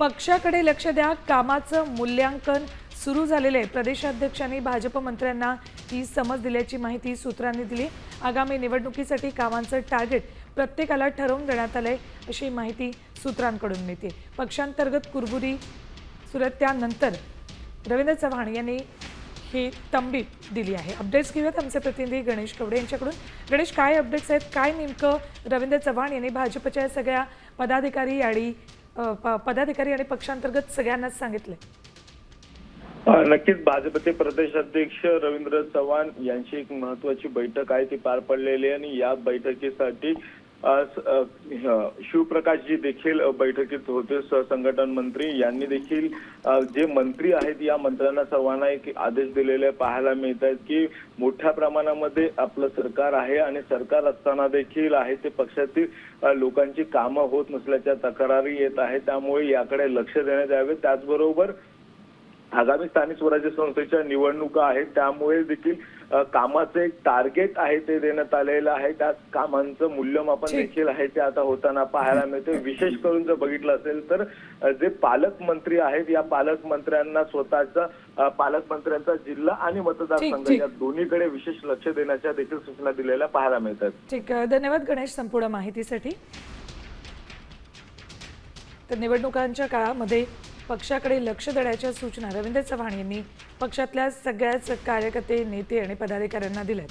पक्षाकडे लक्ष द्या. कामाचं मूल्यांकन सुरू झालेले आहे. प्रदेशाध्यक्षांनी भाजप मंत्र्यांना ही समज दिल्याची माहिती सूत्रांनी दिली. आगामी निवडणुकीसाठी कामांचं टार्गेट प्रत्येकाला ठरवून देण्यात आलंय अशी माहिती सूत्रांकडून मिळते. पक्षांतर्गत कुरबुरी सुरत त्यानंतर रवींद्र चव्हाण यांनी ही तंबी दिली आहे. अपडेट्स घेऊयात आमचे प्रतिनिधी गणेश कवडे यांच्याकडून. गणेश काय अपडेट्स आहेत? काय नेमकं रवींद्र चव्हाण यांनी भाजपच्या सगळ्या पदाधिकारी आणि प- पदाधिकारी आणि पक्षांतर्गत सगळ्यांनाच सांगितलंय. नक्कीच भाजपचे प्रदेश अध्यक्ष रवींद्र चव्हाण यांची एक महत्वाची बैठक आहे ती पार पडलेली आहे आणि या बैठकीसाठी शिवप्रकाशजी देखील बैठकीत होते. सहसंघटन मंत्री यांनी देखील जे मंत्री आहेत या मंत्र्यांना सर्वांना एक आदेश दिलेले पाहायला मिळत आहेत की मोठ्या प्रमाणामध्ये आपलं सरकार आहे आणि सरकार असताना देखील आहे ते पक्षातील लोकांची कामं होत नसल्याच्या तक्रारी येत आहेत. त्यामुळे याकडे लक्ष देण्यात यावे. त्याचबरोबर आगामी स्थानिक स्वराज्य संस्थेच्या निवडणुका आहेत त्यामुळे देखील कामाचं एक टार्गेट आहे ते देण्यात आलेलं आहे त्या कामांचं मूल्यमापन. देखील आहे ते आता होताना पाहायला मिळते विशेष करून जर बघितलं असेल तर जे पालकमंत्री आहेत या पालकमंत्र्यांना स्वतःचा पालकमंत्र्यांचा जिल्हा आणि मतदारसंघ. या दोन्हीकडे विशेष लक्ष देण्याच्या देखील सूचना दिलेल्या पाहायला मिळतात ठीक आहे. धन्यवाद गणेश संपूर्ण माहितीसाठी तर निवडणुकांच्या काळामध्ये पक्षाकडे लक्ष देण्याच्या सूचना रवींद्र चव्हाण यांनी पक्षातल्या सगळ्याच कार्यकर्ते नेते आणि पदाधिकाऱ्यांना दिल्यात.